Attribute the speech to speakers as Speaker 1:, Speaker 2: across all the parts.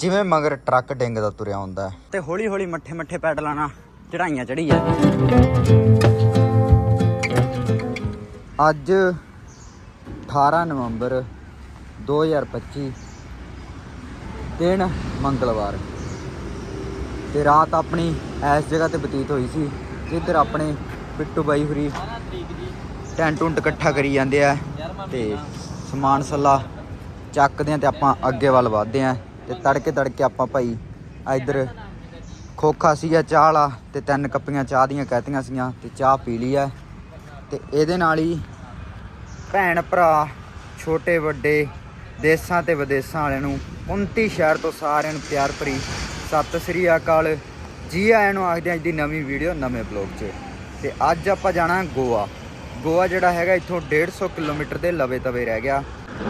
Speaker 1: ਜਿਵੇਂ ਮਗਰ ਟਰੱਕ ਡਿੰਗਦਾ ਤੁਰਿਆ ਹੁੰਦਾ ਹੈ। ਤੇ ਹੌਲੀ ਹੌਲੀ ਮੱਠੇ ਮੱਠੇ ਪੈਡਲਾਂ ਨਾਲ ਚੜਾਈਆਂ ਚੜੀ ਜਾਂਦੀ ਅੱਜ 18 ਨਵੰਬਰ 2025 ਦਿਨ ਮੰਗਲਵਾਰ। ਤੇ ਰਾਤ ਆਪਣੀ ਇਸ ਜਗ੍ਹਾ ਤੇ ਬਤੀਤ ਹੋਈ ਸੀ ਜਿੱਧਰ ਆਪਣੇ ਪਿੱਟੂ ਬਾਈ ਹੁਰੀ ਟੈਂਟ ਟੁੰਟ ਇਕੱਠਾ ਕਰੀ ਜਾਂਦੇ ਆ ਤੇ ਸਮਾਨ ਸੱਲਾ ਚੱਕਦੇ ਆ ਤੇ ਆਪਾਂ ਅੱਗੇ ਵੱਲ ਵਧਦੇ ਆ। ਤੇ ਤੜਕੇ ਤੜਕੇ ਆਪਾਂ ਭਾਈ ਇਧਰ ਖੋਖਾ ਸੀਗਾ ਚਾਹ ਵਾਲਾ ਤੇ ਤਿੰਨ ਕੱਪੀਆਂ ਚਾਹ ਦੀਆਂ ਕਹਿਤੀਆਂ ਸੀਗੀਆਂ ਤੇ ਚਾਹ ਪੀ ਲਈ ਆ। ਤੇ ਇਹਦੇ ਨਾਲ ਹੀ ਭੈਣ ਭਰਾ ਛੋਟੇ ਵੱਡੇ ਦੇਸਾਂ ਤੇ ਵਿਦੇਸਾਂ ਵਾਲਿਆਂ ਨੂੰ 29 ਸ਼ਹਿਰ ਤੋਂ ਸਾਰਿਆਂ ਨੂੰ ਪਿਆਰ ਭਰੀ ਸਤਿ ਸ੍ਰੀ ਅਕਾਲ। ਜੀ ਆਇਆਂ ਨੂੰ ਆਖਦੇ ਹਾਂ ਅੱਜ ਦੀ ਨਵੀਂ ਵੀਡੀਓ ਨਵੇਂ ਬਲੌਗ 'ਚ। ਤੇ ਅੱਜ ਆਪਾਂ ਜਾਣਾ ਗੋਆ। ਗੋਆ ਜਿਹੜਾ ਹੈਗਾ ਇੱਥੋਂ 150 ਕਿਲੋਮੀਟਰ ਦੇ ਲਵੇ ਤਵੇ ਰਹਿ ਗਿਆ।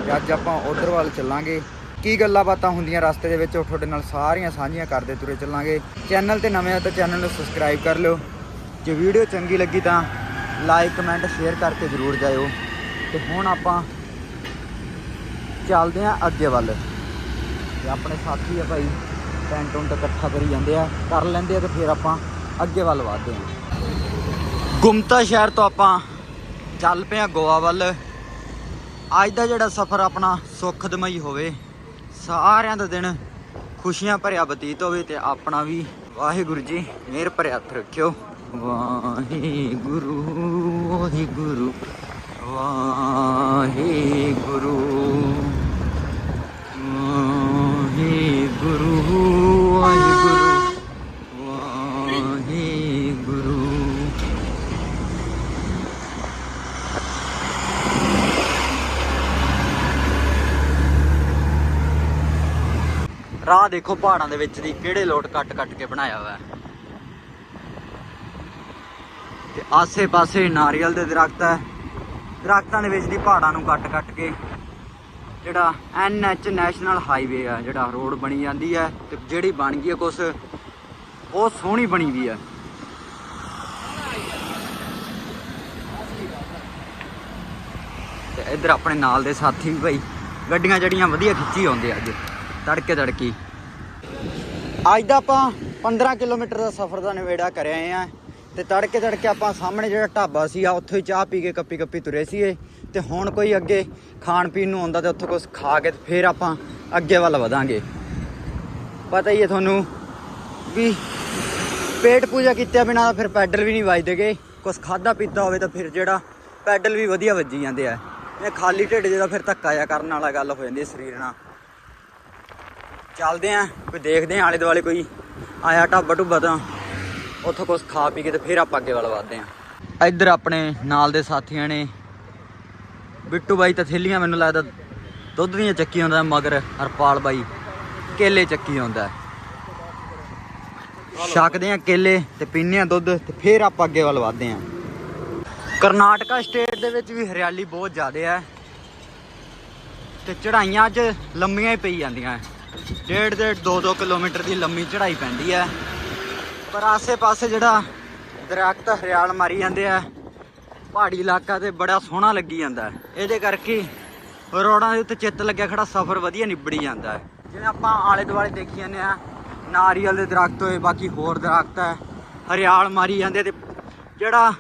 Speaker 1: ਤੇ ਅੱਜ ਆਪਾਂ ਉਧਰ ਵੱਲ ਚੱਲਾਂਗੇ। ਕੀ ਗੱਲਾਂ ਬਾਤਾਂ ਹੁੰਦੀਆਂ ਰਸਤੇ ਦੇ ਵਿੱਚ ਉਹ ਤੁਹਾਡੇ ਨਾਲ ਸਾਰੀਆਂ ਸਾਂਝੀਆਂ ਕਰਦੇ ਤੁਰੇ ਚੱਲਾਂਗੇ। ਚੈਨਲ ਤੇ ਨਵੇਂ ਆ ਤਾਂ ਚੈਨਲ ਨੂੰ ਸਬਸਕ੍ਰਾਈਬ ਕਰ ਲਿਓ। ਜੇ ਵੀਡੀਓ ਚੰਗੀ ਲੱਗੀ ਤਾਂ ਲਾਈਕ ਕਮੈਂਟ ਸ਼ੇਅਰ ਕਰਕੇ ਜ਼ਰੂਰ ਜਾਇਓ। ਤੇ ਹੁਣ ਆਪਾਂ ਚੱਲਦੇ ਆਂ ਅੱਗੇ ਵੱਲ। ਤੇ ਆਪਣੇ ਸਾਥੀ ਆ ਭਾਈ, ਟੈਂਟ ਟੁੰਟ ਇਕੱਠਾ ਕਰੀ ਜਾਂਦੇ ਆ, ਕਰ ਲੈਂਦੇ ਆ ਤੇ ਫਿਰ ਆਪਾਂ ਅੱਗੇ ਵੱਲ ਵਧਦੇ ਆਂ ਗੁਮਤਾ ਸ਼ਹਿਰ ਤੋਂ ਆਪਾਂ ਚੱਲ ਪਏ ਆ ਗੋਆ ਵੱਲ। ਅੱਜ ਦਾ ਜਿਹੜਾ ਸਫ਼ਰ ਆਪਣਾ ਸੁਖਦਮਈ ਹੋਵੇ ਸਾਰਿਆਂ ਦਾ ਦਿਨ ਖੁਸ਼ੀਆਂ ਭਰਿਆ ਬਤੀਤ ਹੋਵੇ ਤੇ ਆਪਣਾ ਵੀ। ਵਾਹਿਗੁਰੂ ਜੀ, ਮਿਹਰ ਭਰਿਆ ਹੱਥ ਰੱਖਿਓ। ਵਾਹਿਗੁਰੂ ਵਾਹਿਗੁਰੂ ਵਾਹਿਗੁਰੂ ਵਾਹਿਗੁਰੂ ਵਾਹਿਗੁਰੂ ਵਾਹਿਗੁਰੂ ਰਾਹ ਦੇਖੋ ਪਹਾੜਾਂ ਦੇ ਵਿੱਚ ਦੀ ਕਿਹੜੇ ਲੋਟ ਕੱਟ ਕੱਟ ਕੇ ਬਣਾਇਆ ਹੋਇਆ ਤੇ ਆਸੇ-ਪਾਸੇ ਨਾਰੀਅਲ ਦੇ ਦਰਖਤ ਹੈ। ਦਰਖਤਾਂ ਦੇ ਵਿੱਚ ਦੀ ਪਹਾੜਾਂ ਨੂੰ ਕੱਟ ਕੱਟ ਕੇ ਜਿਹੜਾ ਐਨਐਚ ਨੈਸ਼ਨਲ ਹਾਈਵੇ ਆ, ਜਿਹੜਾ ਰੋਡ ਬਣੀ ਜਾਂਦੀ ਹੈ ਤੇ ਜਿਹੜੀ ਬਣ ਗਈ ਹੈ ਕੁਛ, ਉਹ ਸੋਹਣੀ ਬਣੀ ਵੀ ਹੈ। ਤੇ ਇੱਧਰ ਆਪਣੇ ਨਾਲ ਦੇ ਸਾਥੀ ਵੀ ਭਾਈ, ਗੱਡੀਆਂ ਜਿਹੜੀਆਂ ਵਧੀਆ ਖਿੱਚੀ ਆਉਂਦੇ ਅੱਜ, ਤੜਕੇ ਤੜਕੀ। ਅੱਜ ਦਾ ਆਪਾਂ 15 ਕਿਲੋਮੀਟਰ ਦਾ ਸਫ਼ਰ ਦਾ ਨਿਬੇੜਾ ਕਰ ਆਏ ਆ ਤੇ ਤੜਕੇ ਤੜਕੇ ਆਪਾਂ ਸਾਹਮਣੇ ਜਿਹੜਾ ਢਾਬਾ ਸੀ, ਆ ਉੱਥੋਂ ਹੀ ਚਾਹ ਪੀ ਕੇ ਕੱਪੀ ਕੱਪੀ ਤੁਰੇ ਸੀਗੇ ਤੇ ਹੁਣ ਕੋਈ ਅੱਗੇ ਖਾਣ ਪੀਣ ਨੂੰ ਆਉਂਦਾ ਤੇ ਉੱਥੋਂ ਕੁਝ ਖਾ ਕੇ ਤੇ ਫਿਰ ਆਪਾਂ ਅੱਗੇ ਵੱਲ ਵਧਾਂਗੇ। ਪਤਾ ਹੀ ਹੈ ਤੁਹਾਨੂੰ ਵੀ ਪੇਟ ਪੂਜਾ ਕੀਤੇ ਬਿਨਾਂ ਤਾਂ ਫਿਰ ਪੈਡਲ ਵੀ ਨਹੀਂ ਵੱਜਦੇਗੇ ਕੁਝ ਖਾਦਾ ਪੀਤਾ ਹੋਵੇ ਤਾਂ ਫਿਰ ਜਿਹੜਾ ਪੈਡਲ ਵੀ ਵਧੀਆ ਵੱਜੀ ਜਾਂਦੇ ਆ। ਇਹ ਖਾਲੀ ਢਿੱਡ ਜਿਹਦਾ ਫਿਰ ਧੱਕਾ ਜਾ ਕਰਨ ਵਾਲਾ ਗੱਲ ਹੋ ਜਾਂਦੀ ਹੈ ਸਰੀਰ ਨਾਲ। ਚੱਲਦੇ ਆਂ, ਕੋਈ ਦੇਖਦੇ ਆਂ ਆਲੇ ਦੁਆਲੇ ਕੋਈ ਆਇਆ ਢਾਬਾ ਢੁੱਬਾ ਤਾਂ ਉੱਥੋਂ ਕੁਝ ਖਾ ਪੀ ਕੇ ਤੇ ਫਿਰ ਆਪਾਂ ਅੱਗੇ ਵੱਲ ਵਧਦੇ ਆਂ। ਇੱਧਰ ਆਪਣੇ ਨਾਲ ਦੇ ਸਾਥੀਆਂ ਨੇ, ਬਿੱਟੂ ਬਾਈ ਤਾਂ ਥੇਲੀਆਂ ਮੈਨੂੰ ਲੱਗਦਾ ਦੁੱਧ ਦੀਆਂ ਚੱਕੀ ਹੁੰਦਾ ਮਗਰ ਹਰਪਾਲ ਬਾਈ ਕੇਲੇ ਚੱਕੀ ਹੁੰਦਾ ਛਕਦੇ ਆਂ ਕੇਲੇ ਤੇ ਪੀਂਦੇ ਆਂ ਦੁੱਧ ਤੇ ਫਿਰ ਆਪਾਂ ਅੱਗੇ ਵੱਲ ਵਧਦੇ ਆਂ। ਕਰਨਾਟਕਾ ਸਟੇਟ ਦੇ ਵਿੱਚ ਵੀ ਹਰਿਆਲੀ ਬਹੁਤ ਜ਼ਿਆਦਾ ਹੈ ਤੇ ਚੜਾਈਆਂ 'ਚ ਲੰਮੀਆਂ ਹੀ ਪਈ ਜਾਂਦੀਆਂ। ਡੇਢ ਡੇਢ 2-2 ਕਿਲੋਮੀਟਰ ਦੀ ਲੰਮੀ ਚੜ੍ਹਾਈ ਪੈਂਦੀ ਹੈ। ਪਰ ਆਸੇ-ਪਾਸੇ ਜਿਹੜਾ ਦਰਖਤ ਹਰਿਆਲ ਮਾਰੀ ਜਾਂਦੇ ਆ, ਪਹਾੜੀ ਇਲਾਕਾ ਤੇ ਬੜਾ ਸੋਹਣਾ ਲੱਗੀ ਜਾਂਦਾ ਇਹਦੇ ਕਰਕੇ ਰੋਡਾਂ ਦੇ ਉੱਤੇ ਚਿੱਤ ਲੱਗਿਆ ਖੜਾ, ਸਫ਼ਰ ਵਧੀਆ ਨਿਬੜੀ ਜਾਂਦਾ ਹੈ। ਜਿਵੇਂ ਆਪਾਂ ਆਲੇ ਦੁਆਲੇ ਦੇਖੀ ਜਾਂਦੇ ਆ ਨਾਰੀਅਲ ਦੇ ਦਰਖਤ ਹੋਏ, ਬਾਕੀ ਹੋਰ ਦਰਖਤ ਹੈ, ਹਰਿਆਲ ਮਾਰੀ ਜਾਂਦੇ ਤੇ ਜਿਹੜਾ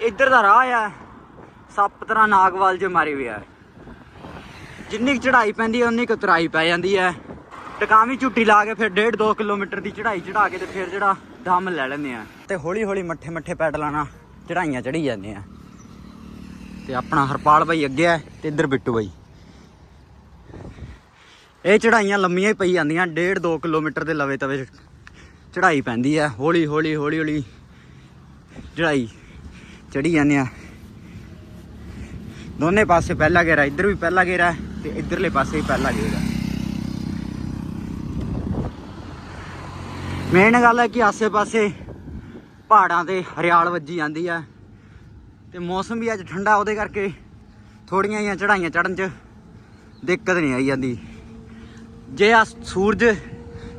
Speaker 1: ਇੱਧਰ ਦਾ ਰਾਹ ਆ, ਸੱਪ ਤਰ੍ਹਾਂ ਨਾਗਵਾਲ ਜੇ ਮਾਰੇ ਹੋਇਆ ਹੈ ਜਿੰਨੀ ਚੜਾਈ ਪੈਂਦੀ ਹੈ, ਉਨੀ ਕੁ ਉਤਰਾਈ ਪੈ ਜਾਂਦੀ ਹੈ। ਟਿਕਾਵੀਂ ਝੁੱਟੀ ਲਾ ਕੇ ਫਿਰ 1.5 2 ਕਿਲੋਮੀਟਰ ਦੀ ਚੜਾਈ ਚੜਾ ਕੇ ਤੇ ਫਿਰ ਜਿਹੜਾ ਦਮ ਲੈ ਲੈਂਦੇ ਆ। ਤੇ ਹੌਲੀ ਹੌਲੀ ਮੱਠੇ ਮੱਠੇ ਪੈਡਲਾਂ ਨਾਲ ਚੜਾਈਆਂ ਚੜੀ ਜਾਂਦੇ ਆ ਤੇ ਆਪਣਾ ਹਰਪਾਲ ਬਾਈ ਅੱਗੇ ਹੈ ਤੇ ਇੱਧਰ ਬਿੱਟੂ ਬਾਈ। ਇਹ ਚੜਾਈਆਂ ਲੰਮੀਆਂ ਹੀ ਪਈ ਜਾਂਦੀਆਂ 1.5 2 ਕਿਲੋਮੀਟਰ ਦੇ ਲਵੇ ਤਵੇ ਚੜਾਈ ਪੈਂਦੀ ਹੈ। ਹੌਲੀ ਹੌਲੀ ਹੌਲੀ ਹੌਲੀ ਚੜਾਈ ਚੜੀ ਜਾਂਦੇ ਆ ਦੋਨੇ ਪਾਸੇ ਪਹਿਲਾ ਘੇਰਾ, ਇੱਧਰ ਵੀ ਪਹਿਲਾ ਘੇਰਾ। ਹੈ ਤੇ ਇੱਧਰਲੇ ਪਾਸੇ ਹੀ ਪਹਿਲਾ ਗੇਰਾ ਮੇਨ ਗੱਲ ਹੈ ਕਿ ਆਸੇ-ਪਾਸੇ ਪਹਾੜਾਂ ਤੇ ਹਰਿਆਲ ਵੱਜੀ ਜਾਂਦੀ ਹੈ ਤੇ ਮੌਸਮ ਵੀ ਅੱਜ ਠੰਡਾ, ਉਹਦੇ ਕਰਕੇ ਥੋੜੀਆਂ ਜਿਹੀਆਂ ਚੜਾਈਆਂ ਚੜਨ 'ਚ ਦਿੱਕਤ ਨਹੀਂ ਆਈ ਜਾਂਦੀ। ਜੇ ਆ ਸੂਰਜ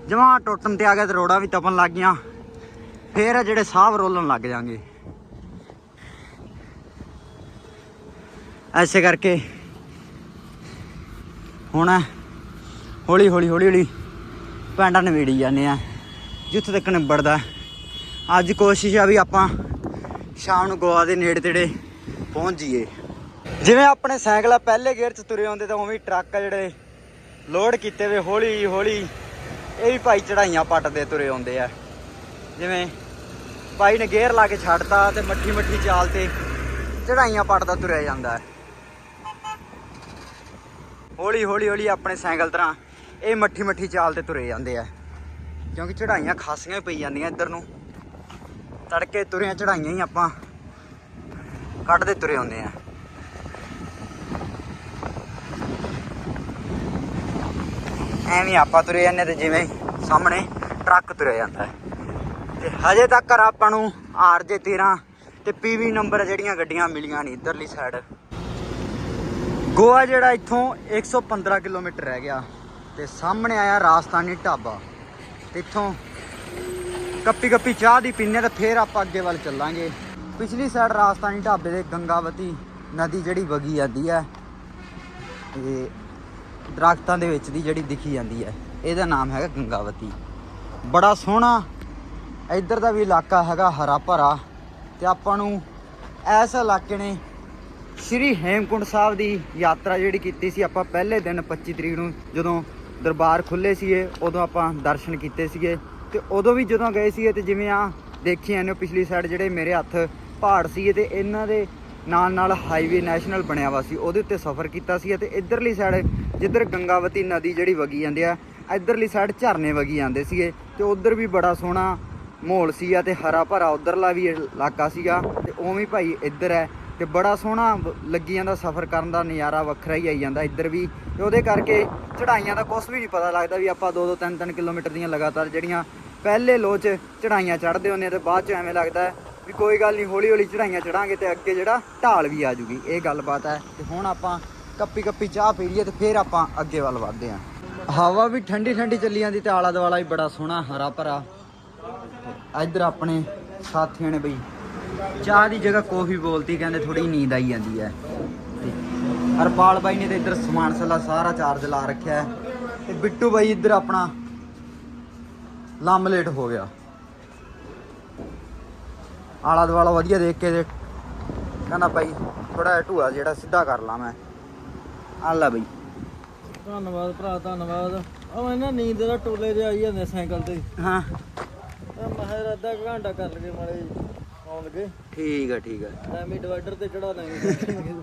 Speaker 1: ਜਮਾਂ ਟੁੱਟਣ ਤੇ ਆ ਗਿਆ ਤੇ ਰੋੜਾਂ ਵੀ ਤਪਣ ਲੱਗ ਗਈਆਂ, ਫੇਰ ਜਿਹੜੇ ਸਾਹ ਰੋਲਣ ਲੱਗ ਜਾਣਗੇ। ਐਸੇ ਕਰਕੇ ਹੁਣ ਹੌਲੀ ਹੌਲੀ ਹੌਲੀ ਹੌਲੀ ਪੈਂਡਾ ਨਵੇੜੀ ਜਾਂਦੇ ਆ। ਜਿੱਥੇ ਤੱਕ ਨਿਬੜਦਾ। ਅੱਜ ਕੋਸ਼ਿਸ਼ ਆ ਵੀ ਆਪਾਂ ਸ਼ਾਮ ਨੂੰ ਗੋਆ ਦੇ ਨੇੜੇ ਤੇੜੇ ਪਹੁੰਚ ਜਾਈਏ। ਜਿਵੇਂ ਆਪਣੇ ਸਾਈਕਲ ਆ, ਪਹਿਲੇ ਗੇਅਰ 'ਚ ਤੁਰੇ ਆਉਂਦੇ ਤਾਂ ਉਵੇਂ ਟਰੱਕ ਆ ਜਿਹੜੇ ਲੋਡ ਕੀਤੇ ਵੇ ਹੌਲੀ ਹੌਲੀ ਇਹ ਵੀ ਭਾਈ ਚੜਾਈਆਂ ਪੱਟਦੇ ਤੁਰੇ ਆਉਂਦੇ ਆ। ਜਿਵੇਂ ਭਾਈ ਨੇ ਗੇਅਰ ਲਾ ਕੇ ਛੱਡਤਾ ਤੇ ਮੱਠੀ ਮੱਠੀ ਚਾਲ ਤੇ ਚੜਾਈਆਂ ਪੱਟਦਾ ਤੁਰਿਆ ਜਾਂਦਾ। ਹੈ ਹੌਲੀ ਹੌਲੀ ਹੌਲੀ ਆਪਣੇ ਸਾਈਕਲ ਤਰ੍ਹਾਂ ਇਹ ਮੱਠੀ ਮੱਠੀ ਚਾਲ ਤੇ ਤੁਰੇ ਜਾਂਦੇ ਆ। ਕਿਉਂਕਿ ਚੜਾਈਆਂ ਖਾਸੀਆਂ ਹੀ ਪਈ ਜਾਂਦੀਆਂ ਇੱਧਰ ਨੂੰ। ਤੜਕੇ ਤੁਰਿਆਂ ਚੜਾਈਆਂ ਹੀ ਆਪਾਂ ਕੱਢਦੇ ਤੁਰੇ ਹੁੰਦੇ ਆ। ਐਵੇਂ ਆਪਾਂ ਤੁਰੇ ਜਾਂਦੇ ਤੇ ਜਿਵੇਂ ਸਾਹਮਣੇ ਟਰੱਕ ਤੁਰਿਆ ਜਾਂਦਾ ਹੈ। ਤੇ ਹਜੇ ਤੱਕ ਆਪਾਂ ਨੂੰ ਆਰਜੇ 13 ਤੇ ਪੀਵੀ ਨੰਬਰ ਜਿਹੜੀਆਂ ਗੱਡੀਆਂ ਮਿਲੀਆਂ ਨਹੀਂ ਇਧਰਲੀ ਸਾਈਡ ਗੋਆ ਜਿਹੜਾ ਇੱਥੋਂ 115 ਕਿਲੋਮੀਟਰ ਰਹਿ ਗਿਆ ਤੇ ਸਾਹਮਣੇ ਆਇਆ ਰਾਜਸਥਾਨੀ ਢਾਬਾ। ਤੇ ਇੱਥੋਂ ਕੱਪੀ ਕੱਪੀ ਚਾਹ ਦੀ ਪੀਨੇ ਤੇ ਫੇਰ ਆਪਾਂ ਅੱਗੇ ਵੱਲ ਚੱਲਾਂਗੇ। ਪਿਛਲੀ ਸਾਈਡ ਰਾਜਸਥਾਨੀ ਢਾਬੇ ਦੇ ਗੰਗਾਵਤੀ ਨਦੀ ਜਿਹੜੀ ਵਗੀ ਜਾਂਦੀ ਹੈ ਤੇ ਦਰਖਤਾਂ ਦੇ ਵਿੱਚ ਦੀ ਜਿਹੜੀ ਦਿਖੀ ਜਾਂਦੀ ਹੈ, ਇਹਦਾ ਨਾਮ ਹੈਗਾ ਗੰਗਾਵਤੀ। ਬੜਾ ਸੋਹਣਾ ਇੱਧਰ ਦਾ ਵੀ ਇਲਾਕਾ ਹੈਗਾ ਹਰਾ ਭਰਾ ਤੇ ਆਪਾਂ ਨੂੰ ਇਸ ਇਲਾਕੇ ਨੇ ਸ਼੍ਰੀ ਹੇਮਕੁੰਡ ਸਾਹਿਬ ਦੀ ਯਾਤਰਾ ਜਿਹੜੀ ਕੀਤੀ ਸੀ, ਆਪਾਂ ਪਹਿਲੇ ਦਿਨ 25 ਤਰੀਕ ਨੂੰ ਜਦੋਂ ਦਰਬਾਰ ਖੁੱਲੇ ਸੀਗੇ, ਉਦੋਂ ਆਪਾਂ ਦਰਸ਼ਨ ਕੀਤੇ ਸੀਗੇ ਤੇ ਉਦੋਂ ਵੀ ਜਦੋਂ ਗਏ ਸੀਗੇ ਤੇ ਜਿਵੇਂ ਆ ਦੇਖੀ ਜਾਂਦੇ ਹੋ, ਪਿਛਲੀ ਸਾਈਡ ਜਿਹੜੇ ਮੇਰੇ ਹੱਥ ਪਹਾੜ ਸੀਗੇ ਤੇ ਇਹਨਾਂ ਦੇ ਨਾਲ ਨਾਲ ਹਾਈਵੇ ਨੈਸ਼ਨਲ ਬਣਿਆ ਵਾ ਸੀ, ਉਹਦੇ ਉੱਤੇ ਸਫ਼ਰ ਕੀਤਾ ਸੀ ਤੇ ਇਧਰਲੀ ਸਾਈਡ ਜਿੱਧਰ ਗੰਗਾਵਤੀ ਨਦੀ ਜਿਹੜੀ ਵਗੀ ਜਾਂਦੀ ਆ, ਇਧਰਲੀ ਸਾਈਡ ਝਰਨੇ ਵਗੀ ਜਾਂਦੇ ਸੀਗੇ ਤੇ ਉਧਰ ਵੀ ਬੜਾ ਸੋਹਣਾ ਮਾਹੌਲ ਸੀਗਾ ਤੇ ਹਰਾ ਭਰਾ ਉਧਰਲਾ ਵੀ ਇਲਾਕਾ ਸੀਗਾ ਤੇ ਉਵੇਂ ਭਾਈ ਇੱਧਰ ਹੈ। ਤੇ ਬੜਾ ਸੋਹਣਾ ਵ- ਲੱਗੀ ਜਾਂਦਾ ਸਫ਼ਰ ਕਰਨ ਦਾ ਨਜ਼ਾਰਾ ਵੱਖਰਾ ਹੀ ਆਈ ਜਾਂਦਾ ਇੱਧਰ ਵੀ ਤੇ ਉਹਦੇ ਕਰਕੇ ਚੜਾਈਆਂ ਦਾ ਕੁਝ ਵੀ ਨਹੀਂ ਪਤਾ ਲੱਗਦਾ ਵੀ ਆਪਾਂ 2-2 3-3 ਕਿਲੋਮੀਟਰ ਦੀਆਂ ਲਗਾਤਾਰ ਜਿਹੜੀਆਂ ਪਹਿਲੇ ਲੋਚ ਚੜਾਈਆਂ ਚੜ੍ਹਦੇ ਹੁੰਦੇ ਆ ਤੇ ਬਾਅਦ ਚ ਐਵੇਂ ਲੱਗਦਾ ਵੀ ਕੋਈ ਗੱਲ ਨਹੀਂ ਹੌਲੀ ਹੌਲੀ ਚੜਾਈਆਂ ਚੜਾਂਗੇ ਤੇ ਅੱਗੇ ਜਿਹੜਾ ਢਾਲ ਵੀ ਆ ਜੂਗੀ। ਇਹ ਗੱਲਬਾਤ ਹੈ ਤੇ ਹੁਣ ਆਪਾਂ ਕੱਪੀ ਕੱਪੀ ਚਾਹ ਪੀ ਲਈਏ ਤੇ ਫਿਰ ਆਪਾਂ ਅੱਗੇ ਵੱਲ ਵਧਦੇ ਆਂ ਹਵਾ ਵੀ ਠੰਡੀ ਠੰਡੀ ਚੱਲੀ ਜਾਂਦੀ ਤੇ ਆਲਾ ਦੁਆਲਾ ਵੀ ਬੜਾ ਸੋਹਣਾ ਹਰਾ ਭਰਾ ਇੱਧਰ ਆਪਣੇ ਸਾਥੀਆਂ ਨੇ ਬਈ ਚਾਹ ਦੀ ਜਗ੍ਹਾ ਕੌਫੀ ਬੋਲਤੀ ਕਹਿੰਦੇ ਥੋੜੀ ਨੀਂਦ ਆਈ ਜਾਂਦੀ ਹੈ। ਤੇ ਹਰਪਾਲ ਬਾਈ ਨੇ ਤੇ ਇੱਧਰ ਸਮਾਨ ਸਲਾ ਸਾਰਾ ਚਾਰਜ ਲਾ ਰੱਖਿਆ ਤੇ ਬਿੱਟੂ ਬਾਈ ਇੱਧਰ ਆਪਣਾ ਲੰਮ ਲੇਟ ਹੋ ਗਿਆ। ਆਲਾ ਦੁਆਲਾ ਵਧੀਆ ਦੇਖ ਕੇ ਤੇ ਕਹਿੰਦਾ ਬਾਈ ਥੋੜਾ ਜਿਹਾ ਢੂਆ ਜਿਹੜਾ ਸਿੱਧਾ ਕਰ ਲਾਂ ਮੈਂ। ਆ ਲੈ ਬਈ।
Speaker 2: ਧੰਨਵਾਦ ਭਰਾ ਧੰਨਵਾਦ। ਉਹ ਇਹਨਾਂ ਨੀਂਦ ਦਾ ਟੋਲੇ ਜਿਹਾ ਆਈ ਜਾਂਦੇ ਸਾਈਕਲ ਤੇ।
Speaker 1: ਹਾਂ।
Speaker 2: ਤੇ ਮੈਂ ਕਿਹਾ ਅੱਧਾ ਘੰਟਾ ਕਰ ਲਗੇ ਮਾੜੇ ਆਉਣ ਲੱਗੇ?
Speaker 1: ਠੀਕ ਆ ਠੀਕ ਆ।
Speaker 2: ਐਵੇਂ ਡਿਵਾਈਡਰ ਤੇ ਚੜਾ ਦਾਂਗੇ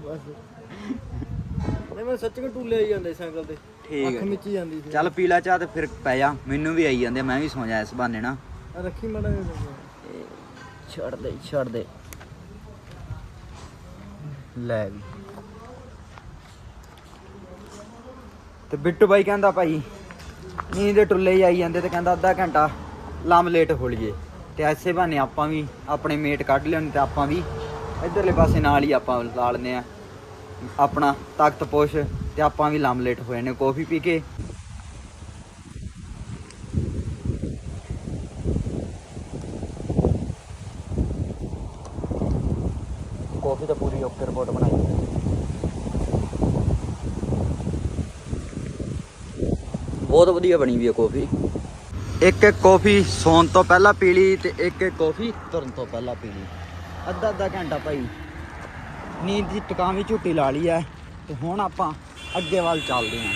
Speaker 2: ਬਸ ਨਹੀਂ ਮੈਂ ਸੱਚ ਕਿ ਟੂਲੇ ਆਈ ਜਾਂਦੇ ਸਾਈਕਲ ਤੇ।
Speaker 1: ਠੀਕ
Speaker 2: ਅੱਖ ਮਿੱਚੀ ਜਾਂਦੀ ਸੀ।
Speaker 1: ਚੱਲ ਪੀ ਲੈ ਚਾਹ ਤੇ ਫਿਰ ਪੈ ਜਾ। ਮੈਨੂੰ ਵੀ ਆਈ ਜਾਂਦੇ ਮੈਂ ਵੀ ਸੌ ਜਾ ਇਸ ਬਹਾਨੇ ਨਾ
Speaker 2: ਰੱਖੀ ਮਾੜਾ
Speaker 1: ਛੱਡ ਦੇ ਛੱਡ ਦੇ। ਲੈ ਵੀ। ਤੇ ਬਿੱਟੂ ਬਾਈ ਕਹਿੰਦਾ ਭਾਈ ਨੀਂਦ ਦੇ ਟੁੱਲੇ ਹੀ ਆਈ ਜਾਂਦੇ ਤੇ ਕਹਿੰਦਾ ਅੱਧਾ ਘੰਟਾ ਲੰਮ ਲੇਟ ਹੋ ਲਈਏ। ਤੇ ਐਸੇ ਬਹਾਨੇ ਆਪਾਂ ਵੀ ਆਪਣੇ ਮੇਟ ਕੱਢ ਲਿਓਨ ਤੇ ਆਪਾਂ ਵੀ ਇਧਰਲੇ ਪਾਸੇ ਨਾਲ ਹੀ ਆਪਾਂ ਲਾ ਲੈਂਦੇ ਆ ਆਪਣਾ ਤਾਕਤ ਪੋਸ਼ ਤੇ ਆਪਾਂ ਵੀ ਲੰਮ ਲੇਟ ਹੋਏ ਨੇ ਕੌਫੀ ਪੀ ਕੇ। ਕਾਫੀ ਤਾਂ ਪੂਰੀ ਓਕੇ ਰਿਪੋਰਟ ਬਣਾਈ। ਬਹੁਤ ਵਧੀਆ ਬਣੀ ਵੀ ਹੈ ਕਾਫੀ। ਇੱਕ ਇੱਕ ਕਾਫੀ ਸੌਣ ਤੋਂ ਪਹਿਲਾਂ ਪੀ ਲਈ ਤੇ ਇੱਕ ਇੱਕ ਕਾਫੀ ਤੁਰਨ ਤੋਂ ਪਹਿਲਾਂ ਪੀ ਲਈ। ਅੱਧਾ ਅੱਧਾ ਘੰਟਾ ਭਾਈ। ਨੀਂਦ ਦੀ ਟਿਕਾਵੀਂ ਝੁੱਟੀ ਲਾ ਲਈ ਹੈ ਤੇ ਹੁਣ ਆਪਾਂ ਅੱਗੇ ਵੱਲ ਚੱਲਦੇ ਹਾਂ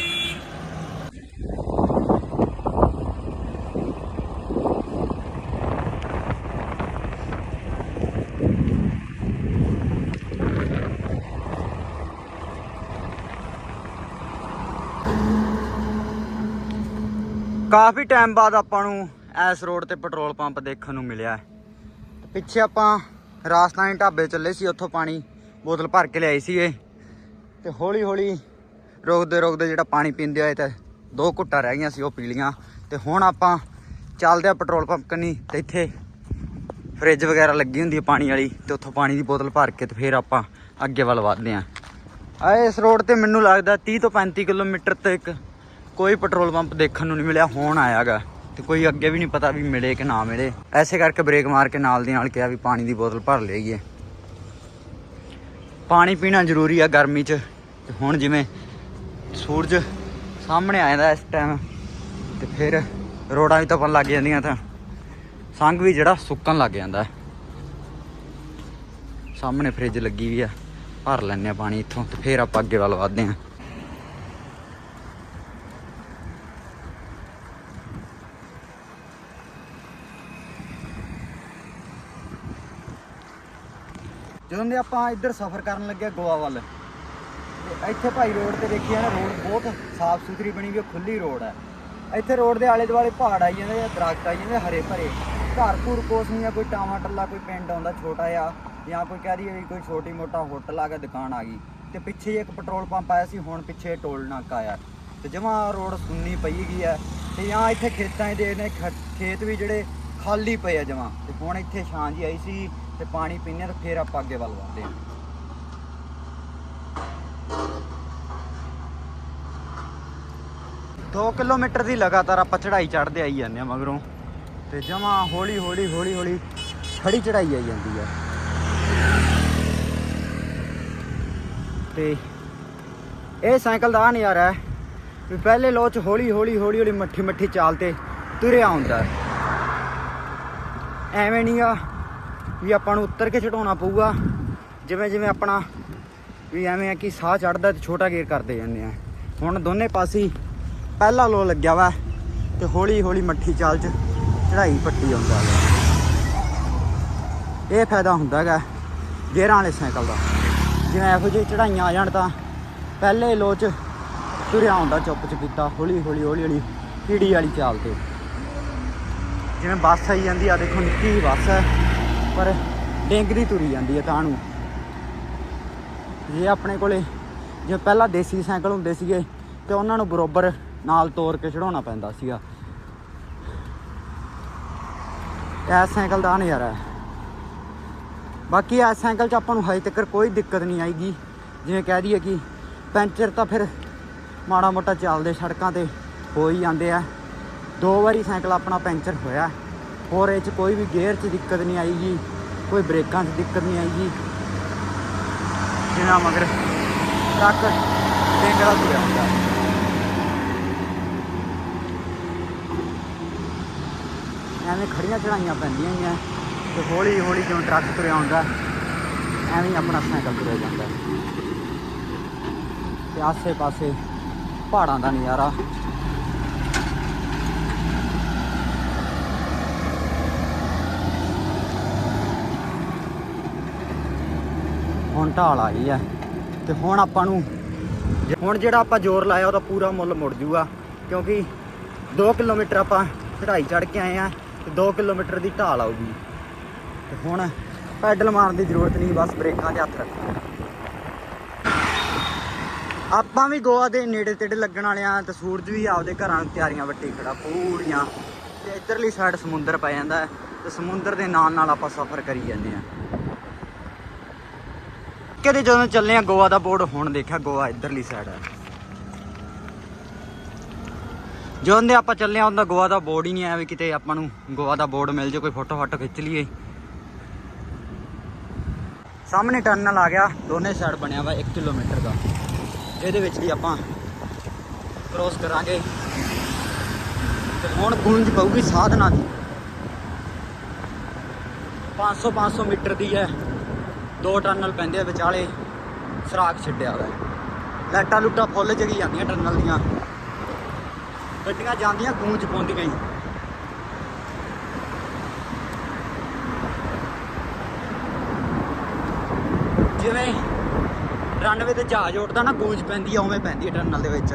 Speaker 1: ਕਾਫੀ ਟਾਈਮ ਬਾਅਦ ਆਪਾਂ ਨੂੰ ਐਸ ਰੋਡ ਤੇ ਪੈਟਰੋਲ ਪੰਪ ਦੇਖਣ ਨੂੰ ਮਿਲਿਆ ਹੈ। ਪਿੱਛੇ ਆਪਾਂ ਰਾਜਸਥਾਨੀ ਢਾਬੇ ਚੱਲੇ ਸੀ, ਉੱਥੋਂ ਪਾਣੀ ਬੋਤਲ ਭਰ ਕੇ ਲਿਆਈ ਇਹ ਤੇ ਹੌਲੀ ਹੌਲੀ ਰੋਕਦੇ ਰੋਕਦੇ ਜਿਹੜਾ ਪਾਣੀ ਪੀਂਦੇ ਆਏ ਤੇ ਦੋ ਘੁੱਟਾਂ ਰਹਿ ਗਈਆਂ ਸੀ, ਉਹ ਪੀ ਲੀਆਂ ਤੇ ਹੁਣ ਆਪਾਂ ਚੱਲਦੇ ਆ ਪੈਟਰੋਲ ਪੰਪ ਕੰਨੀ ਤੇ ਇੱਥੇ ਫ੍ਰਿਜ ਵਗੈਰਾ ਲੱਗੀ ਹੁੰਦੀ ਹੈ ਪਾਣੀ ਵਾਲੀ ਤੇ ਉੱਥੋਂ ਪਾਣੀ ਦੀ ਬੋਤਲ ਭਰ ਕੇ ਤੇ ਫਿਰ ਆਪਾਂ ਅੱਗੇ ਵੱਲ ਵਧਦੇ ਆਂ ਆ ਇਸ ਰੋਡ ਤੇ ਮੈਨੂੰ ਲੱਗਦਾ 30 ਤੋਂ 35 ਕਿਲੋਮੀਟਰ ਤੱਕ ਕੋਈ ਪੈਟਰੋਲ ਪੰਪ ਦੇਖਣ ਨੂੰ ਨਹੀਂ ਮਿਲਿਆ, ਹੁਣ ਆਇਆਗਾ। ਤੇ ਕੋਈ ਅੱਗੇ ਵੀ ਨਹੀਂ ਪਤਾ ਵੀ ਮਿਲੇ ਕਿ ਨਾ ਮਿਲੇ। ਐਸੇ ਕਰਕੇ ਬ੍ਰੇਕ ਮਾਰ ਕੇ ਨਾਲ ਦੀ ਨਾਲ ਕਿਹਾ ਵੀ ਪਾਣੀ ਦੀ ਬੋਤਲ ਭਰ ਲਈਏ। ਪਾਣੀ ਪੀਣਾ ਜ਼ਰੂਰੀ ਆ ਗਰਮੀ 'ਚ। ਹੁਣ ਜਿਵੇਂ ਸੂਰਜ ਸਾਹਮਣੇ ਆ ਜਾਂਦਾ ਇਸ ਟਾਈਮ ਤੇ ਫਿਰ ਰੋਡਾਂ ਵੀ ਤਪਣ ਲੱਗ ਜਾਂਦੀਆਂ ਤਾਂ ਸੰਗ ਵੀ ਜਿਹੜਾ ਸੁੱਕਣ ਲੱਗ ਜਾਂਦਾ। ਸਾਹਮਣੇ ਫ੍ਰਿਜ ਲੱਗੀ ਵੀ ਆ, ਭਰ ਲੈਣੇ ਆ ਪਾਣੀ ਇੱਥੋਂ ਤੇ ਫਿਰ ਆਪਾਂ ਅੱਗੇ ਵੱਲ ਵਧਦੇ ਆ। ਜਦੋਂ ਦੇ ਆਪਾਂ ਇੱਧਰ ਸਫ਼ਰ ਕਰਨ ਲੱਗੇ ਗੋਆ ਵੱਲ, ਤੇ ਇੱਥੇ ਭਾਈ ਰੋਡ ਤੇ ਦੇਖੀਏ ਨਾ ਰੋਡ ਬਹੁਤ ਸਾਫ਼ ਸੁਥਰੀ ਬਣੀ ਵੀ ਖੁੱਲੀ ਰੋਡ ਹੈ ਇੱਥੇ ਰੋਡ ਦੇ ਆਲੇ ਦੁਆਲੇ ਪਹਾੜ ਆਈ ਜਾਂਦੇ ਆ, ਦਰਖਤ ਆਈ ਜਾਂਦੇ ਹਰੇ ਭਰੇ। ਘਰ ਘੁਰ ਕੋਸ ਨਹੀਂ ਆ, ਕੋਈ ਟਾਵਾਂ ਟੱਲਾ, ਕੋਈ ਪਿੰਡ ਆਉਂਦਾ ਛੋਟਾ ਜਿਹਾ, ਜਾਂ ਕੋਈ ਕਹਿ ਦਈਏ ਵੀ ਕੋਈ ਛੋਟੀ ਮੋਟਾ ਹੋਟਲ ਆ ਗਿਆ ਦੁਕਾਨ ਆ ਗਈ। ਤੇ ਪਿੱਛੇ ਹੀ ਇੱਕ ਪੈਟਰੋਲ ਪੰਪ ਆਇਆ ਸੀ, ਹੁਣ ਪਿੱਛੇ ਟੋਲ ਨਾਕਾ ਆਇਆ ਤੇ ਜਮਾ ਰੋਡ ਸੁੰਨੀ ਪਈ ਗਈ ਆ, ਤੇ ਜਾਂ ਇੱਥੇ ਖੇਤਾਂ 'ਚ ਦੇ ਨੇ, ਖੇਤ ਵੀ ਜਿਹੜੇ ਖਾਲੀ ਪਏ ਆ ਜਮਾ। ਤੇ ਹੁਣ ਇੱਥੇ ਛਾਂ ਜੀ ਆਈ ਸੀ ਤੇ ਪਾਣੀ ਪੀਂਦੇ ਆ ਤੇ ਫੇਰ ਆਪਾਂ ਅੱਗੇ ਵੱਲ ਵਧਦੇ ਆ ਦੋ ਕਿਲੋਮੀਟਰ ਦੀ ਲਗਾਤਾਰ ਆਪਾਂ ਚੜ੍ਹਾਈ ਚੜ੍ਹਦੇ ਆਈ ਜਾਂਦੇ ਆ ਮਗਰੋਂ ਤੇ ਜਮਾ ਹੌਲੀ ਹੌਲੀ ਹੌਲੀ ਹੌਲੀ ਖੜੀ ਚੜ੍ਹਾਈ ਆਈ ਜਾਂਦੀ ਆ ਤੇ ਇਹ ਸਾਈਕਲ ਦਾ ਆਹ ਨਜ਼ਾਰਾ ਹੈ ਵੀ ਪਹਿਲੇ ਲੋਚ ਹੌਲੀ ਹੌਲੀ ਹੌਲੀ ਹੌਲੀ ਮੱਠੀ ਮੱਠੀ ਚਾਲ ਤੇ ਤੁਰਿਆ ਹੁੰਦਾ ਐਵੇਂ ਨਹੀਂ ਆ ਵੀ ਆਪਾਂ ਨੂੰ ਉੱਤਰ ਕੇ ਚੜਾਉਣਾ ਪਊਗਾ। ਜਿਵੇਂ ਜਿਵੇਂ ਆਪਣਾ ਵੀ ਐਵੇਂ ਆ ਕਿ ਸਾਹ ਚੜਦਾ ਤੇ ਛੋਟਾ ਗੇਅਰ ਕਰਦੇ ਜਾਂਦੇ ਆ। ਹੁਣ ਦੋਨੇ ਪਾਸੇ ਪਹਿਲਾ ਲੋ ਲੱਗਿਆ ਵਾ ਤੇ ਹੌਲੀ ਹੌਲੀ ਮੱਠੀ ਚਾਲ ਚ ਚੜਾਈ ਪੱਟੀ ਆਉਂਦਾ ਵਾ। ਇਹ ਫਾਇਦਾ ਹੁੰਦਾ ਹੈਗਾ ਗੇਅਰਾਂ ਵਾਲੇ ਸਾਈਕਲ ਦਾ। ਜਿਵੇਂ ਇਹੋ ਜਿਹੀ ਚੜਾਈਆਂ ਆ ਜਾਣ ਤਾਂ ਪਹਿਲੇ ਲੋ ਚ ਤੁਰਿਆ ਹੁੰਦਾ ਚੁੱਪ ਚਪੀਤਾ, ਹੌਲੀ ਹੌਲੀ ਹੌਲੀ ਹੌਲੀ ਕੀੜੀ ਵਾਲੀ ਚਾਲ ਤੇ। ਜਿਵੇਂ ਬੱਸ ਆਈ ਜਾਂਦੀ ਆ, ਦੇਖੋ ਨਿੱਕੀ ਜਿਹੀ ਬੱਸ ਹੈ ਪਰ ਡੇਂਗਰੀ ਤੁਰੀ ਜਾਂਦੀ ਹੈ ਤਾਂ ਨੂੰ। ਜੇ ਆਪਣੇ ਕੋਲੇ ਜੇ ਪਹਿਲਾਂ ਦੇਸੀ ਸਾਈਕਲ ਹੁੰਦੇ ਸੀਗੇ ਤੇ ਉਹਨਾਂ ਨੂੰ ਬਰੋਬਰ ਨਾਲ ਤੋਰ ਕੇ ਚੜਾਉਣਾ ਪੈਂਦਾ ਸੀਗਾ। ਇਹ ਸਾਈਕਲ ਦਾ ਨਜ਼ਾਰਾ ਹੈ। ਬਾਕੀ ਇਸ ਸਾਈਕਲ 'ਚ ਆਪਾਂ ਨੂੰ ਹਜੇ ਤੱਕ ਕੋਈ ਦਿੱਕਤ ਨਹੀਂ ਆਈਗੀ। ਜਿਵੇਂ ਕਹਿ ਦਈਏ ਕਿ ਪੈਂਚਰ ਤਾਂ ਫਿਰ ਮਾੜਾ ਮੋਟਾ ਚੱਲਦੇ ਸੜਕਾਂ ਤੇ ਹੋ ਹੀ ਜਾਂਦੇ ਆ। ਦੋ ਵਾਰੀ ਸਾਈਕਲ ਆਪਣਾ ਪੈਂਚਰ ਹੋਇਆ। ਹੋਰ ਇਹ 'ਚ ਕੋਈ ਵੀ ਗੇਅਰ 'ਚ ਦਿੱਕਤ ਨਹੀਂ ਆਈ ਆਈਗੀ ਕੋਈ ਬ੍ਰੇਕਾਂ 'ਚ ਦਿੱਕਤ ਨਹੀਂ ਆਈਗੀ ਜਿਵੇਂ ਮਗਰ ਟਰੱਕ ਡੇਂਗਰਾ ਤੁਰਿਆ ਹੁੰਦਾ। ਐਵੇਂ ਖੜੀਆਂ ਚੜਾਈਆਂ ਪੈਂਦੀਆਂ ਹੀ ਆ ਤੇ ਹੌਲੀ ਹੌਲੀ ਜਿਉਂ ਟਰੱਕ ਤੁਰਿਆ ਹੁੰਦਾ, ਐਵੇਂ ਆਪਣਾ ਸਾਈਕਲ ਤੁਰਿਆ ਜਾਂਦਾ। ਤੇ ਆਸੇ ਪਾਸੇ ਪਹਾੜਾਂ ਦਾ ਨਜ਼ਾਰਾ ਹੁਣ ਢਾਲ ਆ। ਗਈ ਹੈ ਤੇ ਹੁਣ ਆਪਾਂ ਨੂੰ ਹੁਣ ਜਿਹੜਾ ਆਪਾਂ ਜ਼ੋਰ ਲਾਇਆ ਉਹਦਾ ਪੂਰਾ ਮੁੱਲ ਮੁੜ ਜੂਗਾ। ਕਿਉਂਕਿ 2 ਕਿਲੋਮੀਟਰ ਆਪਾਂ ਚੜਾਈ ਚੜ੍ਹ ਕੇ ਆਏ ਆ ਤੇ 2 ਕਿਲੋਮੀਟਰ ਦੀ ਢਾਲ ਆਊਗੀ। ਤੇ ਹੁਣ ਪੈਡਲ ਮਾਰਨ ਦੀ ਜ਼ਰੂਰਤ ਨਹੀਂ, ਬਸ ਬ੍ਰੇਕਾਂ ਤੇ ਹੱਥ ਰੱਖੋ। ਆਪਾਂ ਵੀ ਗੋਆ ਦੇ ਨੇੜੇ ਤੇੜੇ ਲੱਗਣ ਵਾਲੇ ਆ ਤੇ ਸੂਰਜ ਵੀ ਆਪਦੇ ਘਰਾਂ ਨੂੰ ਤਿਆਰੀਆਂ ਵੱਟੀ ਖੜਾ, ਪੂਰੀਆਂ। ਤੇ ਇਧਰਲੀ ਸਾਈਡ ਸਮੁੰਦਰ ਪੈ ਜਾਂਦਾ ਹੈ ਤੇ ਸਮੁੰਦਰ ਦੇ ਨਾਲ ਨਾਲ ਆਪਾਂ ਸਫ਼ਰ ਕਰੀ ਜਾਂਦੇ ਆ। ਕਦੇ ਜਦੋਂ ਚੱਲੇ ਆ ਗੋਆ ਦਾ ਬੋਰਡ, ਹੁਣ ਦੇਖਿਆ ਗੋਆ ਇਧਰਲੀ ਸਾਈਡ ਹੈ ਜਦੋਂ ਦੇ ਆਪਾਂ ਚੱਲੇ ਆ, ਉਹਦਾ ਗੋਆ ਦਾ ਬੋਰਡ ਹੀ ਨਹੀਂ ਆਇਆ ਵੀ ਕਿਤੇ ਆਪਾਂ ਨੂੰ ਗੋਆ ਦਾ ਬੋਰਡ ਮਿਲ ਜੇ ਕੋਈ ਫੋਟੋ ਫਾਟੋ ਖਿੱਚ ਲਈਏ। ਸਾਹਮਣੇ ਟਰਨਲ ਆ ਗਿਆ, ਦੋਨੇ ਸਾਈਡ ਬਣਿਆ ਵਾ 1 ਕਿਲੋਮੀਟਰ ਦਾ। ਇਹਦੇ ਵਿੱਚ ਵੀ ਆਪਾਂ ਕ੍ਰੋਸ ਕਰਾਂਗੇ। ਤੇ ਹੁਣ ਗੂੰਜ ਪਊਗੀ ਸਾਧਨਾ ਦੀ। 500 500 ਮੀਟਰ ਦੀ ਹੈ। ਦੋ ਟਨਲ ਪੈਂਦੇ ਆ ਵਿਚਾਲੇ, ਸਰਾਖ ਛੱਡਿਆ ਵਾ ਲਾਈਟਾਂ ਲੁੱਟਾਂ ਫੁੱਲ ਜਗੀ ਜਾਂਦੀਆਂ ਟਨਲ ਦੀਆਂ। ਗੱਡੀਆਂ ਜਾਂਦੀਆਂ ਗੂੰਜ ਪਾਉਂਦੀਆਂ ਹੀ। ਜਿਵੇਂ ਰਨਵੇ ਤੇ ਜਹਾਜ਼ ਉੱਡਦਾ ਨਾ ਗੂੰਜ ਪੈਂਦੀ ਆ, ਉਵੇਂ ਪੈਂਦੀ ਹੈ ਟਨਲ ਦੇ ਵਿੱਚ।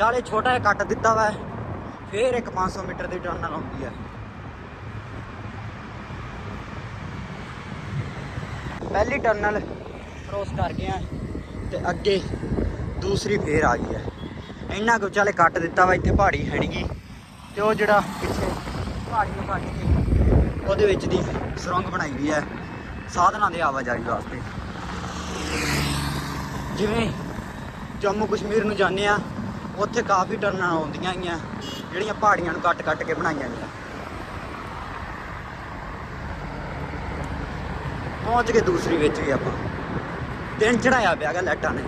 Speaker 1: ਚਾਲੇ ਛੋਟਾ ਜਿਹਾ ਕੱਟ ਦਿੱਤਾ ਵਾ, ਫੇਰ ਇੱਕ 500 ਮੀਟਰ ਦੀ ਟਨਲ ਆਉਂਦੀ ਹੈ ਪਹਿਲੀ ਟਨਲ ਕ੍ਰੋਸ ਕਰ ਗਏ ਆ ਤੇ ਅੱਗੇ ਦੂਸਰੀ ਫੇਰ ਆ ਗਈ ਹੈ ਇੰਨਾ ਕੁ ਵਿਚਾਲੇ ਕੱਟ ਦਿੱਤਾ ਵਾ, ਇੱਥੇ ਪਹਾੜੀ ਹੈ ਨੀਗੀ ਤੇ ਉਹ ਜਿਹੜਾ ਪਿੱਛੇ ਪਹਾੜੀ ਨੂੰ ਕੱਟ ਕੇ ਉਹਦੇ ਵਿੱਚ ਦੀ ਸੁਰੰਗ ਬਣਾਈ ਵੀ ਹੈ ਸਾਧਨਾਂ ਦੇ ਆਵਾਜਾਈ ਵਾਸਤੇ। ਜਿਵੇਂ ਜੰਮੂ ਕਸ਼ਮੀਰ ਨੂੰ ਜਾਂਦੇ ਆ ਉੱਥੇ ਕਾਫੀ ਟਰਨਾਂ ਆਉਂਦੀਆਂ ਗਈਆਂ, ਜਿਹੜੀਆਂ ਪਹਾੜੀਆਂ ਨੂੰ ਕੱਟ ਕੱਟ ਕੇ ਬਣਾਈਆਂ ਗਈਆਂ। ਪਹੁੰਚ ਕੇ ਦੂਸਰੀ ਵਿੱਚ ਵੀ ਆਪਾਂ। ਦਿਨ ਚੜਾਇਆ ਪਿਆ ਗਾ ਲਾਈਟਾਂ ਨੇ।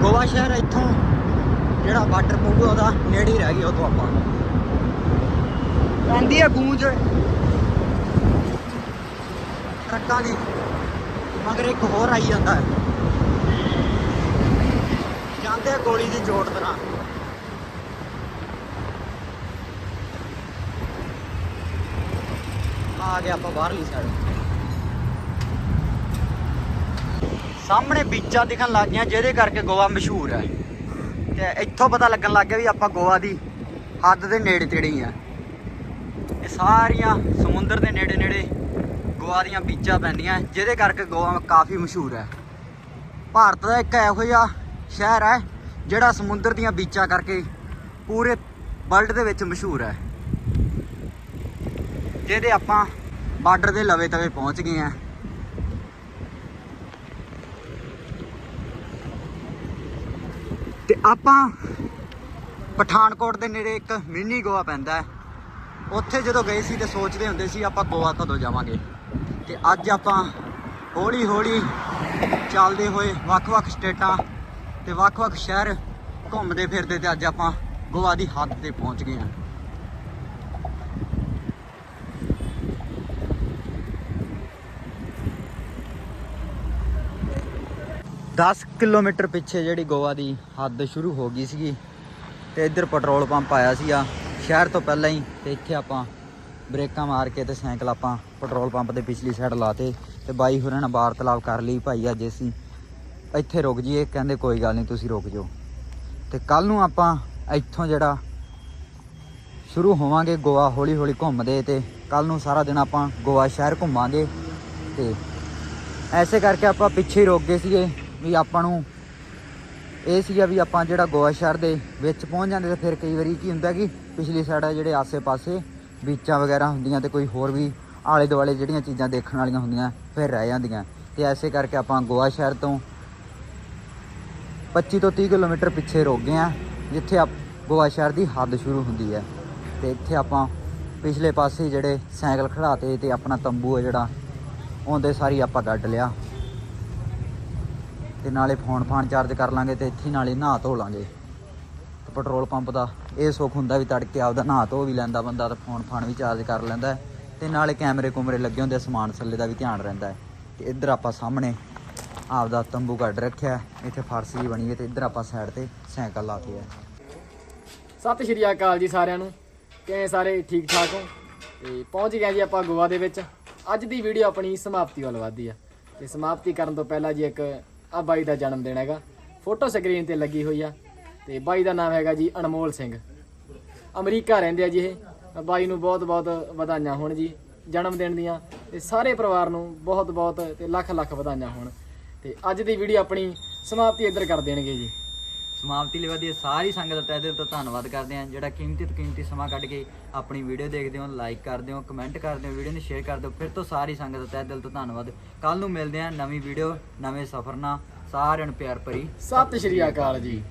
Speaker 1: ਗੋਆ ਸ਼ਹਿਰ ਇੱਥੋਂ ਜਿਹੜਾ ਵਾਟਰ ਪਊਗਾ, ਉਹਦਾ ਨੇੜੇ ਹੀ ਰਹਿ ਗਿਆ ਉਹ ਆਪਾਂ। ਆਂਦੀ ਹੈ ਗੂੰਜ। ਟਰੱਕਾਂ ਦੀ ਮਗਰ ਇੱਕ ਹੋਰ ਆਈ ਜਾਂਦਾ ਹੈ। ਜਾਂਦੇ ਆ ਗੋਲੀ ਦੀ ਜੋੜ ਤਰ੍ਹਾਂ ਆ ਗਿਆ ਆਪਾਂ ਬਾਹਰਲੀ ਸਾਈਡ ਸਾਹਮਣੇ ਬੀਚਾਂ ਦਿਖਣ ਲੱਗ ਗਈਆਂ, ਜਿਹਦੇ ਕਰਕੇ ਗੋਆ ਮਸ਼ਹੂਰ ਹੈ। ਤੇ ਇੱਥੋਂ ਪਤਾ ਲੱਗਣ ਲੱਗ ਗਿਆ ਵੀ ਆਪਾਂ ਗੋਆ ਦੀ ਹੱਦ ਦੇ ਨੇੜੇ ਤੇੜੇ ਹੀ ਆ। ਇਹ ਸਾਰੀਆਂ ਸਮੁੰਦਰ ਦੇ ਨੇੜੇ ਨੇੜੇ ਗੋਆ ਦੀਆਂ ਬੀਚਾਂ ਪੈਂਦੀਆਂ, ਜਿਹਦੇ ਕਰਕੇ ਗੋਆ ਕਾਫੀ ਮਸ਼ਹੂਰ ਹੈ। ਭਾਰਤ ਦਾ ਇੱਕ ਇਹੋ ਜਿਹਾ ਸ਼ਹਿਰ ਹੈ, ਜਿਹੜਾ ਸਮੁੰਦਰ ਦੀਆਂ ਬੀਚਾਂ ਕਰਕੇ ਪੂਰੇ ਵਰਲਡ ਦੇ ਵਿੱਚ ਮਸ਼ਹੂਰ ਹੈ, ਜਿਹਦੇ ਆਪਾਂ ਬਾਰਡਰ ਦੇ ਲਵੇ ਤਵੇ ਪਹੁੰਚ ਗਏ ਆ ਤੇ ਆਪਾਂ ਪਠਾਨਕੋਟ ਦੇ ਨੇੜੇ ਇੱਕ ਮਿੰਨੀ ਗੋਆ ਪੈਂਦਾ ਹੈ। ਉੱਥੇ ਜਦੋਂ ਗਏ ਸੀ ਤੇ ਸੋਚਦੇ ਹੁੰਦੇ ਸੀ ਆਪਾਂ ਗੋਆ ਕਦੋਂ ਜਾਵਾਂਗੇ। ਤੇ ਅੱਜ ਆਪਾਂ ਹੌਲੀ ਹੌਲੀ ਚੱਲਦੇ ਹੋਏ ਵੱਖ-ਵੱਖ ਸਟੇਟਾਂ ਤੇ ਵੱਖ-ਵੱਖ ਸ਼ਹਿਰ ਘੁੰਮਦੇ ਫਿਰਦੇ ਤੇ ਅੱਜ ਆਪਾਂ ਗੋਆ ਦੀ ਹੱਦ ਤੇ ਪਹੁੰਚ ਗਏ ਹਾਂ। ਦਸ ਕਿਲੋਮੀਟਰ ਪਿੱਛੇ ਜਿਹੜੀ ਗੋਆ ਦੀ ਹੱਦ ਸ਼ੁਰੂ ਹੋ ਗਈ ਸੀਗੀ ਤੇ ਇੱਧਰ ਪੈਟਰੋਲ ਪੰਪ ਆਇਆ ਸੀਗਾ। ਸ਼ਹਿਰ ਤੋਂ ਪਹਿਲਾਂ ਹੀ ਤੇ ਇੱਥੇ ਆਪਾਂ ਬ੍ਰੇਕਾਂ ਮਾਰ ਕੇ ਤੇ ਸਾਈਕਲ ਆਪਾਂ ਪੈਟਰੋਲ ਪੰਪ ਦੇ ਪਿਛਲੀ ਸਾਈਡ ਲਾਤੇ ਤੇ ਬਾਈ ਹੋਰਾਂ ਨਾਲ ਵਾਰਤਾਲਾਪ ਕਰ ਲਈ, ਭਾਈ ਅੱਜ ਅਸੀਂ ਇੱਥੇ ਰੁਕ ਜੀਏ ਕਹਿੰਦੇ, ਕੋਈ ਗੱਲ ਨਹੀਂ, ਤੁਸੀਂ ਰੁਕ ਜਾਓ। ਤੇ ਕੱਲ ਨੂੰ ਆਪਾਂ ਇੱਥੋਂ ਜਿਹੜਾ ਸ਼ੁਰੂ ਹੋਵਾਂਗੇ ਗੋਆ ਹੌਲੀ ਹੌਲੀ ਘੁੰਮਦੇ ਤੇ ਕੱਲ ਨੂੰ ਸਾਰਾ ਦਿਨ ਆਪਾਂ ਗੋਆ ਸ਼ਹਿਰ ਘੁੰਮਾਂਗੇ ਤੇ ਐਸੇ ਕਰਕੇ ਆਪਾਂ ਪਿੱਛੇ ਹੀ ਰੁਕ ਗਏ ਸੀਗੇ ਵੀ ਆਪਾਂ ਨੂੰ ਇਹ ਸੀਗਾ ਵੀ ਆਪਾਂ ਜਿਹੜਾ ਗੋਆ ਸ਼ਹਿਰ ਦੇ ਵਿੱਚ ਪਹੁੰਚ ਜਾਂਦੇ ਤਾਂ ਫਿਰ ਕਈ ਵਾਰੀ ਕੀ ਹੁੰਦਾ ਕਿ ਪਿਛਲੀ ਸਾਈਡ ਆ ਜਿਹੜੇ ਆਸੇ-ਪਾਸੇ ਬੀਚਾਂ ਵਗੈਰਾ ਹੁੰਦੀਆਂ ਤੇ ਕੋਈ ਹੋਰ ਵੀ ਆਲੇ ਦੁਆਲੇ ਜਿਹੜੀਆਂ ਚੀਜ਼ਾਂ ਦੇਖਣ ਵਾਲੀਆਂ ਹੁੰਦੀਆਂ, ਫਿਰ ਰਹਿ ਜਾਂਦੀਆਂ। ਤੇ ਐਸੇ ਕਰਕੇ ਆਪਾਂ ਗੋਆ ਸ਼ਹਿਰ ਤੋਂ 25 ਤੋਂ 30 ਕਿਲੋਮੀਟਰ ਪਿੱਛੇ ਰੁਕ ਗਏ ਆ ਜਿੱਥੇ ਆਪ ਗੋਆ ਸ਼ਹਿਰ ਦੀ ਹੱਦ ਸ਼ੁਰੂ ਹੁੰਦੀ ਹੈ। ਤੇ ਇੱਥੇ ਆਪਾਂ ਪਿਛਲੇ ਪਾਸੇ ਜਿਹੜੇ ਸਾਈਕਲ ਖੜਾਤੇ ਤੇ ਆਪਣਾ ਤੰਬੂ ਹੈ ਜਿਹੜਾ, ਉਹਦੇ ਸਾਰੀ ਆਪਾਂ ਕੱਢ ਲਿਆ। ਤੇ ਨਾਲੇ ਫੋਨ ਫਾਨ ਚਾਰਜ ਕਰ ਲਾਂਗੇ ਤੇ ਇੱਥੇ ਨਾਲੇ ਨਹਾ ਧੋ ਲਾਂਗੇ। ਪੈਟਰੋਲ ਪੰਪ ਦਾ। ਇਹ ਸੁੱਖ ਹੁੰਦਾ ਵੀ ਤੜਕੇ ਆਪਦਾ ਨਹਾ ਧੋ ਵੀ ਲੈਂਦਾ ਬੰਦਾ ਤਾਂ ਫੋਨ ਫਾਨ ਵੀ ਚਾਰਜ ਕਰ ਲੈਂਦਾ ਹੈ। ਤੇ ਨਾਲੇ ਕੈਮਰੇ ਕੁਮਰੇ ਲੱਗੇ ਹੁੰਦੇ ਸਮਾਨ ਥੱਲੇ ਦਾ ਵੀ ਧਿਆਨ ਰਹਿੰਦਾ ਹੈ। ਤੇ ਇੱਧਰ ਆਪਾਂ ਸਾਹਮਣੇ ਆਪਦਾ ਤੰਬੂ ਕੱਢ ਰੱਖਿਆ ਇੱਥੇ ਫਰਸ਼ ਵੀ ਬਣੀ ਹੈ ਤੇ ਇੱਧਰ ਆਪਾਂ ਸਾਈਡ ਤੇ ਸਾਈਕਲ ਲਾਤੇ ਹੈ
Speaker 2: ਸਤਿ ਸ਼੍ਰੀ ਅਕਾਲ ਜੀ ਸਾਰਿਆਂ ਨੂੰ। ਕਿਵੇਂ ਸਾਰੇ? ਠੀਕ ਠਾਕ ਹੋ? ਤੇ ਪਹੁੰਚ ਗਏ ਜੀ ਆਪਾਂ ਗੋਆ ਦੇ ਵਿੱਚ। ਅੱਜ ਦੀ ਵੀਡੀਓ ਆਪਣੀ ਸਮਾਪਤੀ ਵੱਲ ਵਧਦੀ ਆ। ਤੇ ਸਮਾਪਤੀ ਕਰਨ ਤੋਂ ਪਹਿਲਾਂ ਜੀ ਇੱਕ ਆ ਬਾਈ ਦਾ ਜਨਮ ਦਿਨ ਹੈਗਾ। ਫੋਟੋ ਸਕਰੀਨ ਤੇ ਲੱਗੀ ਹੋਈ ਆ। ਤੇ ਬਾਈ ਦਾ ਨਾਮ ਹੈਗਾ ਜੀ ਅਨਮੋਲ ਸਿੰਘ। ਅਮਰੀਕਾ ਰਹਿੰਦੇ ਆ ਜੀ ਇਹ। ਬਾਈ ਨੂੰ ਬਹੁਤ ਬਹੁਤ ਵਧਾਈਆਂ ਹੋਣ ਜੀ ਜਨਮ ਦਿਨ ਦੀਆਂ। ਤੇ ਸਾਰੇ ਪਰਿਵਾਰ ਨੂੰ ਬਹੁਤ ਬਹੁਤ ਤੇ ਲੱਖ ਲੱਖ ਵਧਾਈਆਂ ਹੋਣ। ਤੇ ਅੱਜ ਦੀ ਵੀਡੀਓ ਆਪਣੀ ਸਮਾਪਤੀ ਇੱਧਰ ਕਰ ਦੇਣਗੇ ਜੀ।
Speaker 1: ਸਮਾਪਤੀ ਲਈ ਵਧੀਆ ਸਾਰੀ ਸੰਗਤ ਦਾ ਤਹਿ ਦਿਲ ਤੋਂ ਧੰਨਵਾਦ ਕਰਦੇ ਹਾਂ। ਜਿਹੜਾ ਕੀਮਤੀ ਤੋਂ ਕੀਮਤੀ ਸਮਾਂ ਕੱਢ ਕੇ ਆਪਣੀ ਵੀਡੀਓ ਦੇਖਦੇ ਹੋ ਲਾਈਕ ਕਰਦੇ ਹੋ ਕਮੈਂਟ ਕਰਦੇ ਹੋ ਵੀਡੀਓ ਨੂੰ ਸ਼ੇਅਰ ਕਰਦੇ ਹੋ ਫਿਰ ਤੋਂ ਸਾਰੀ ਸੰਗਤ ਦਾ ਤਹਿ ਦਿਲ ਤੋਂ ਧੰਨਵਾਦ। ਕੱਲ ਨੂੰ ਮਿਲਦੇ ਹਾਂ ਨਵੀਂ ਵੀਡੀਓ ਨਵੇਂ ਸਫ਼ਰ ਨਾਲ। ਸਾਰਿਆਂ ਨੂੰ ਪਿਆਰ ਭਰੀ।
Speaker 2: ਸਤਿ ਸ਼੍ਰੀ ਅਕਾਲ ਜੀ।